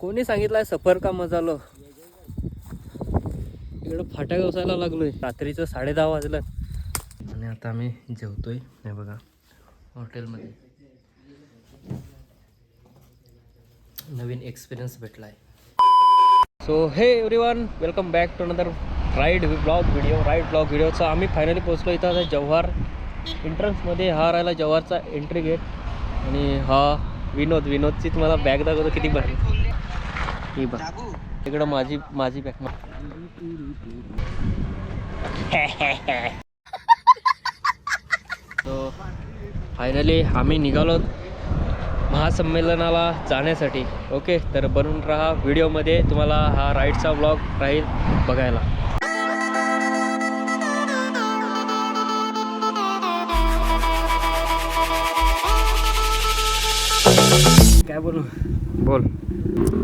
कोणी सांगितलंय सफर का मजालो इकडं फाट्या गवसायला लागलोय. रात्रीचं साडे दहा वाजलं. आणि आता आम्ही जेवतोय. हे बघा हॉटेलमध्ये. नवीन एक्सपिरियन्स भेटला आहे so hey everyone welcome back to another ride blog video ride blog व्हिडिओचा आम्ही फायनली पोहोचलो इथं आता जव्हार. एंट्रन्समध्ये हा राहिला जव्हारचा एंट्री गेट आणि हा विनोद. विनोदची तुम्हाला बॅग दाखवतो किती भारी ही बघ. इकडं माझी माझी बॅग. फायनली आम्ही निघालो महासंमेलनाला जाण्यासाठी. ओके तर बनून राहा. व्हिडिओमध्ये तुम्हाला हा राईडचा ब्लॉग राहील बघायला. काय बोलू? बोल.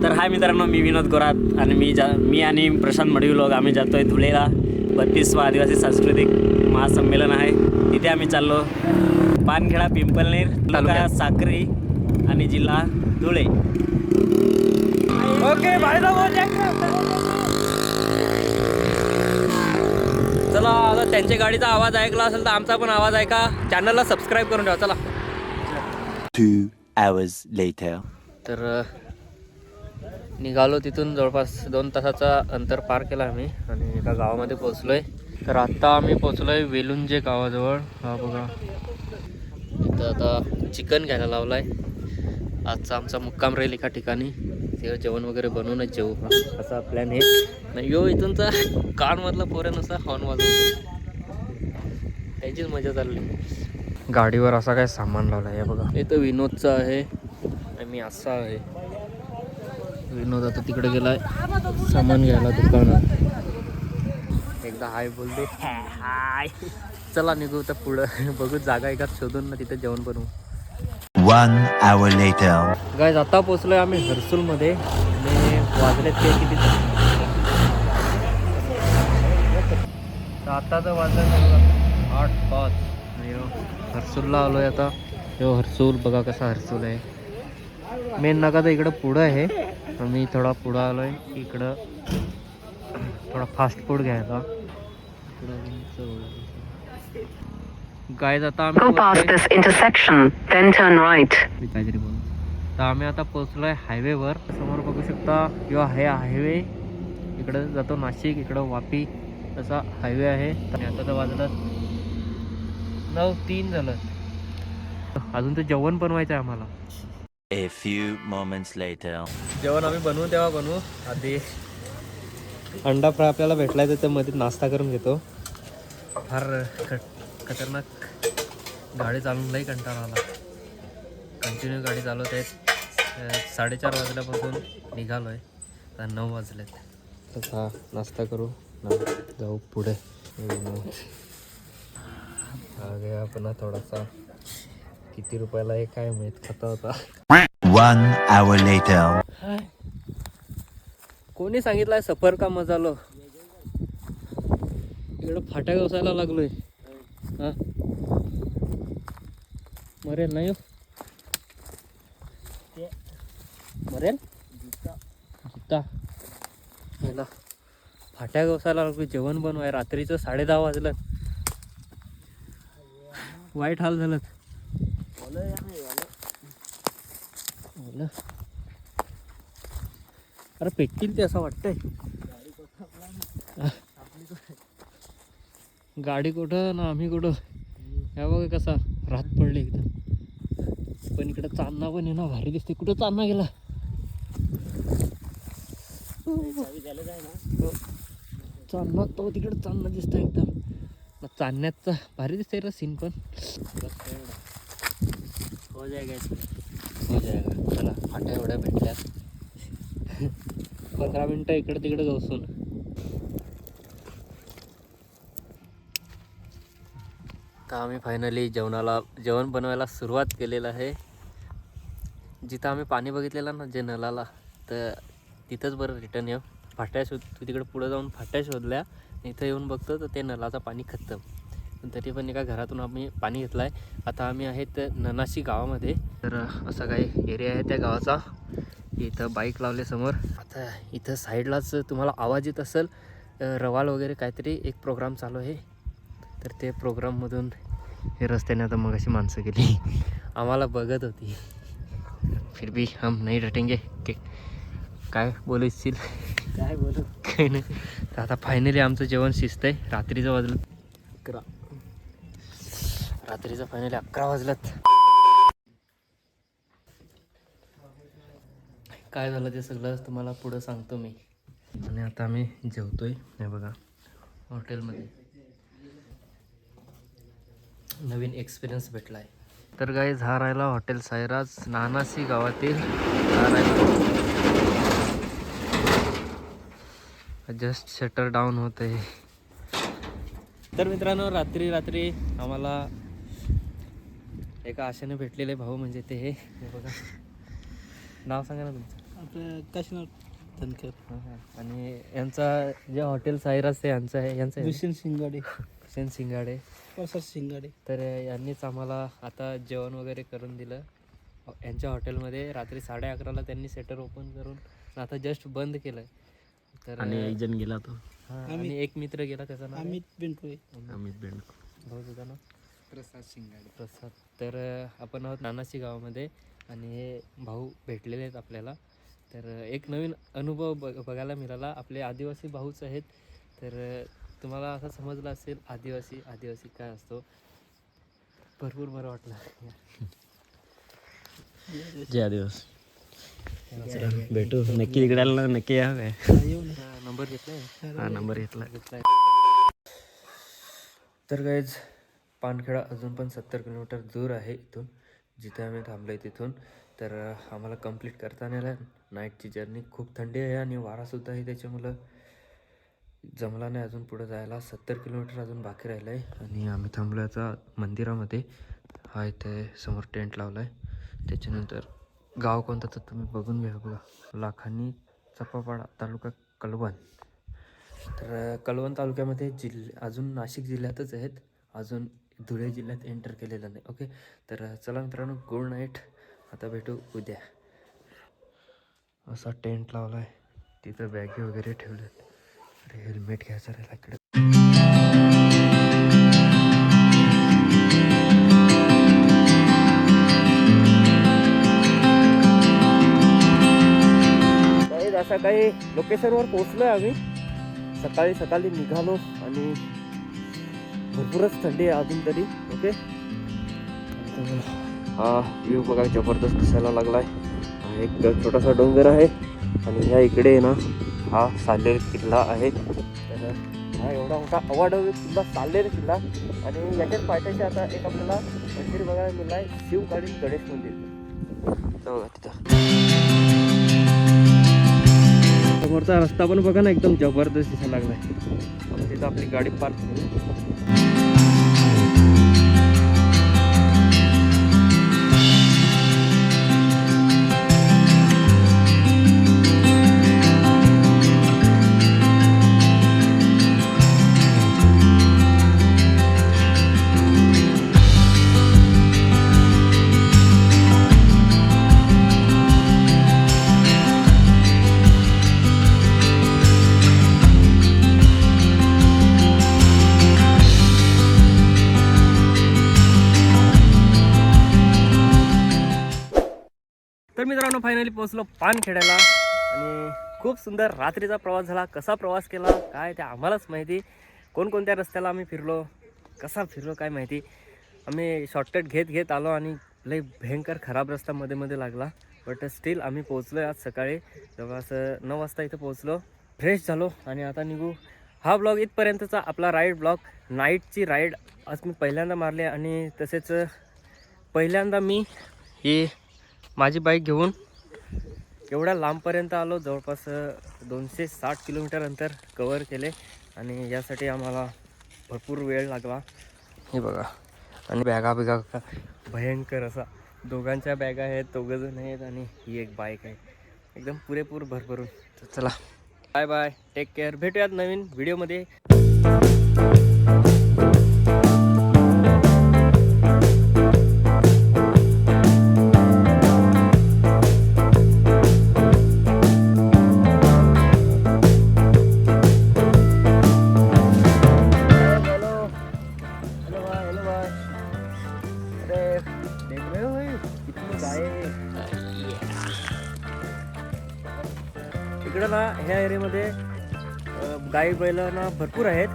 तर हाय मित्रांनो मी विनोद गोरात आणि मी जा मी आणि प्रशांत मडवी लोक आम्ही जातोय धुळेला बत्तीसवा आदिवासी सांस्कृतिक महासंमेलन आहे. तिथे आम्ही चाललो. पानखेडा पिंपलनेर तालुका साक्री आणि जिल्हा धुळे. ओके चला आता त्यांच्या गाडीचा आवाज ऐकला असेल तर आमचा पण आवाज ऐका. चॅनलला सबस्क्राईब करून ठेवा चला. Two hours later. तर निघालो तिथून जवळपास दोन तासाचा अंतर पार केला आम्ही आणि एका गावामध्ये पोचलोय तर आत्ता आम्ही पोचलोय वेलुंजे गावाजवळ. हा बघा. इथं आता चिकन घ्यायला लावलाय. आजचा आमचा मुक्काम राहील एका ठिकाणी. ते जेवण वगैरे बनवूनच जेवू. असा प्लॅन आहे. नाही यो इथूनचा कारमधला पोऱ्यान असा हॉर्न वाजवतो त्याचीच मजा चालली. गाडीवर असा काय सामान लावला आहे बघा. इथं विनोदचं आहे. आणि मी असा आहे. विनोद आता तिकडे गेलाय. सामान घ्यायला दुकानात. एकदा हाय बोलते. हाय. चला निघू तर पुढं. बघू जागा एका शोधून ना तिथे जेवण बनवू. One hour later. गाय आता पोचलोय आम्ही हर्सूलमध्ये. आणि वाजलेत ते किती? तर आता तर वाजलं आठ पाच. हर्सूलला आलोय आता. हो हर्सूल बघा कसा हर्सूल आहे. मेन नका तर इकडं पुढं आहे. आम्ही थोडा पुढं आलोय. इकडं थोडा फास्ट फूड घ्यायचा गाय आता. मी काहीतरी बोल तर आम्ही आता पोहोचलोय हायवेवर समोर बघू शकता किंवा हे हायवे इकडं जातो नाशिक इकडं वापी. तसा हायवे आहे. आणि आता तर वाजलं नऊ तीन झालं. अजून तर जेवण बनवायचं आहे आम्हाला. A few moments later. जेवण आम्ही बनवू तेव्हा बनवू. आधी अंडा फ्राय आपल्याला भेटलाय तर मध्ये नाश्ता करून घेतो. फार खतरनाक गाडी चालवून लई कंटाळा आला. कंटिन्यू गाडी चालवत आहेत. अं, साडेचार वाजल्यापासून निघालो आहे आता नऊ वाजलेत. तसा नाश्ता करू. ना जाऊ पुढे. हा गया पुन्हा थोडासा किती रुपयाला आहे काय माहीत खाता होता. कोणी सांगितलंय सफर का मजालो इकडं फाट्या गवसायला लागलोय. हा. मरेल नाही हो? मरेल? जुता फाट्या गवसायला लागलोय. जेवण बनवाय. रात्रीचं साडे दहा वाजलं. वाईट हाल झालं. ओलं. अरे पेटतील ते असं वाटतंय. गाडी कुठं ना आम्ही कुठं? ह्या बघा कसा रात पडली एकदम. पण इकडं चांदणा पण आहे ना भारी दिसते. कुठं चांदणा गेला? हो. चांदणा तो तिकडं चांदणा दिसतोय एकदम. मग चांदण्याचा भारी दिसतंय रे सीन पण. हो जाएगा हो जाएगा चला फाट्या एवढ्या भेटल्या पंधरा मिनटं इकडं तिकडं गवसून तर आम्ही फायनली जेवणाला जेवण बनवायला सुरुवात केलेलं आहे. जिथं आम्ही पाणी बघितलेलं ना जे नलाला तर तिथंच बरं रिटर्न येऊ. फाट्या शोध तू तिकडे पुढं जाऊन फाट्या शोधल्या. इथं येऊन बघतो तर ते नळाचं पाणी खतम पण तरी पण एका घरातून आम्ही पाणी घेतलं आहे आता आम्ही आहेत ननाशी गावामध्ये. तर असा काही एरिया आहे त्या गावाचा. इथं बाईक लावले समोर. आता इथं साईडलाच तुम्हाला आवाज येत असेल रवाल वगैरे काहीतरी एक प्रोग्राम चालू आहे. तर ते प्रोग्राममधून हे रस्त्याने आता मग अशी माणसं गेली. आम्हाला बघत होती. फिर भी हम नाही डटेंगे के काय बोलू इच्छिल? काय बोलू? काही नाही. तर आता फायनली आमचं जेवण शिस्त आहे रात्रीचं वाजलं. अकरा. रात्रीचं फायनली अकरा वाजल्यात. काय झालं ते सगळं? तुम्हाला पुढं सांगतो मी. आणि आता आम्ही जेवतोय. हे बघा. हॉटेलमध्ये. नवीन एक्सपिरियन्स भेटला आहे तर गाईज हा राहिला हॉटेल सायराज नानासी गावातील हा राहिला. जस्ट शटर डाऊन होत आहे तर मित्रांनो रात्री रात्री आम्हाला एका आशेने भेटलेले भाऊ म्हणजे ते. हे हे बघा. नाव सांगा ना तुमचं. आपलं काशीनाथ धनकर. आणि यांचा जे हॉटेल यांचं आहे यांचं आहे दुष्यंत शिंगाडे. हुसेन सिंगाडे प्रसाद शिंगाडे. तर यांनीच आम्हाला आता जेवण वगैरे करून दिलं. यांच्या हॉटेलमध्ये रात्री साडे अकराला त्यांनी सेटर ओपन करून आता जस्ट बंद केलं आहे तर आणि एक जण गेला तो. हां, आणि एक मित्र गेला त्याचा नाव? अमित बेंटुळे अमित बेंड भाऊ तुझं नाव? प्रसाद शिंगाडे. प्रसाद. तर अं, आपण आहोत नानासी गावामध्ये आणि हे भाऊ भेटलेले आहेत आपल्याला. तर अं, एक नवीन अनुभव बघ बघायला मिळाला. आपले आदिवासी भाऊच आहेत. तर अं, तुम्हाला असं समजलं असेल आदिवासी आदिवासी काय असतो? भरपूर बरं वाटलं. जय आदिवास. भेटू. नक्की इकडे आला ना नक्की या. काय नंबर घेतलाय? हा नंबर घेतला तर गाईज पानखेडा अजून पण सत्तर किलोमीटर दूर आहे इथून. जिथे आम्ही थांबलो आहे तिथून. तर आम्हाला कंप्लीट करता नाही आलं नाईटची जर्नी खूप थंडी आहे आणि वारासुद्धा आहे त्याच्यामुळं जमला नाही. अजून पुढं जायला सत्तर किलोमीटर अजून बाकी राहिलं आहे आणि आम्ही थांबलो आता मंदिरामध्ये. हा इथे समोर टेंट लावला आहे त्याच्यानंतर गाव कोणतं? तर तुम्ही बघून घ्या बघा. लाखानी चपापाडा तालुका कलवण तर कलवण तालुक्यामध्ये जिल्हे अजून नाशिक जिल्ह्यातच आहेत. अजून धुळे जिल्ह्यात एंटर केलेलं नाही. ओके तर चला मित्रांनो गुड नाईट. आता भेटू उद्या. असा टेंट लावला आहे तिथं बॅगी वगैरे ठेवल्यात अरे हेल्मेट घ्यायचं राहिला इकडे. काही लोकेशनवर काही लोकेशनवर पोचलोय आम्ही. सकाळी सकाळी निघालो आणि भरपूरच थंडी आहे अजून तरी ओके हा व्ह्यू बघा जबरदस्त दिसायला लागलाय. हा एक छोटासा डोंगर आहे आणि ह्या इकडे आहे ना हा सालेर किल्ला आहे. तर हा एवढा मोठा अवाढव्य किल्ला सालेर किल्ला. आणि याच्यात पायथ्याशी आता एक आपल्याला मंदिर बघायला मिळाला आहे शिवकालीन गणेश मंदिर. तिथं. समोरचा रस्ता पण बघा ना एकदम जबरदस्त दिसायला लागलाय. तिथं आपली गाडी पार्क केली. तर मित्रांनो फायनली पोहोचलो पानखेड्याला. आणि खूप सुंदर रात्रीचा प्रवास झाला. कसा प्रवास केला? काय ते आम्हालाच माहिती. कोणकोणत्या रस्त्याला आम्ही फिरलो? कसा फिरलो? काय माहिती. आम्ही शॉर्टकट घेत घेत आलो आणि लई भयंकर खराब रस्ता मध्ये मध्ये लागला. बट स्टील आम्ही पोहोचलो आज सकाळी. जवळपास नऊ वाजता इथं पोहोचलो. फ्रेश झालो आणि आता निघू. हा ब्लॉग इथपर्यंतचा आपला राईड ब्लॉग नाईटची राईड आज मी पहिल्यांदा मारली आणि तसेच पहिल्यांदा मी ही माझी बाईक घेऊन एवढ्या लांबपर्यंत आलो जवळपास दोनशे साठ किलोमीटर अंतर कवर केले आणि यासाठी आम्हाला भरपूर वेळ लागला. हे बघा. आणि बॅगा बिगा भयंकर असा. दोघांच्या बॅगा आहेत दोघंजण आहेत आणि ही एक बाईक आहे. एकदम पुरेपूर भरभरून. चला. बाय बाय टेक केअर भेटूयात नवीन व्हिडिओमध्ये गाई बैलांना भरपूर आहेत.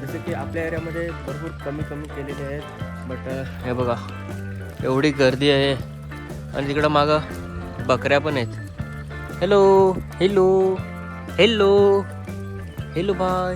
जसे की आपल्या एरियामध्ये भरपूर कमी कमी केलेले आहेत. बट हे बघा एवढी गर्दी आहे. आणि तिकडं मागं बकऱ्या पण आहेत. Hello hello hello hello bye